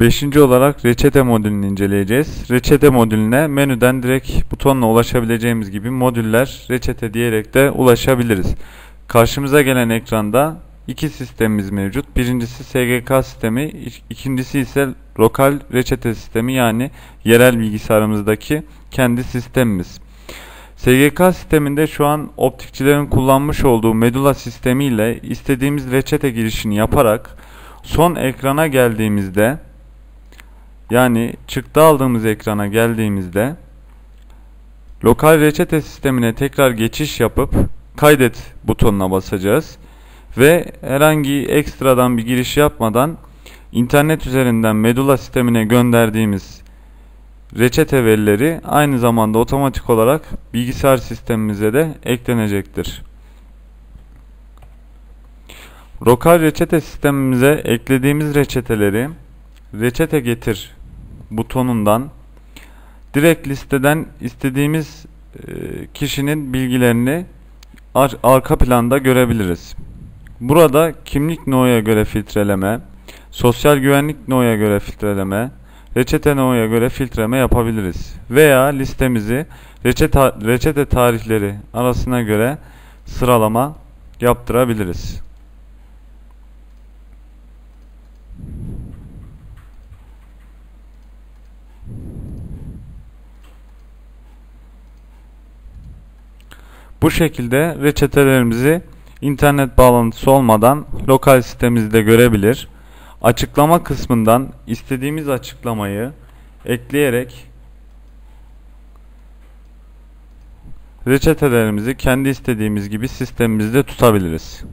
Beşinci olarak reçete modülünü inceleyeceğiz. Reçete modülüne menüden direkt butonla ulaşabileceğimiz gibi modüller reçete diyerek de ulaşabiliriz. Karşımıza gelen ekranda iki sistemimiz mevcut. Birincisi SGK sistemi, ikincisi ise lokal reçete sistemi yani yerel bilgisayarımızdaki kendi sistemimiz. SGK sisteminde şu an optikçilerin kullanmış olduğu Medula sistemiyle istediğimiz reçete girişini yaparak son ekrana geldiğimizde yani çıktı aldığımız ekrana geldiğimizde lokal reçete sistemine tekrar geçiş yapıp kaydet butonuna basacağız ve herhangi ekstradan bir giriş yapmadan internet üzerinden Medula sistemine gönderdiğimiz reçete verileri aynı zamanda otomatik olarak bilgisayar sistemimize de eklenecektir. Lokal reçete sistemimize eklediğimiz reçeteleri reçete getir butonundan direkt listeden istediğimiz e, kişinin bilgilerini ar arka planda görebiliriz. Burada kimlik no'ya göre filtreleme, sosyal güvenlik no'ya göre filtreleme, reçete no'ya göre filtreleme yapabiliriz. Veya listemizi reçete, reçete tarihleri arasına göre sıralama yaptırabiliriz. Bu şekilde reçetelerimizi internet bağlantısı olmadan lokal sitemizde görebilir. Açıklama kısmından istediğimiz açıklamayı ekleyerek reçetelerimizi kendi istediğimiz gibi sistemimizde tutabiliriz.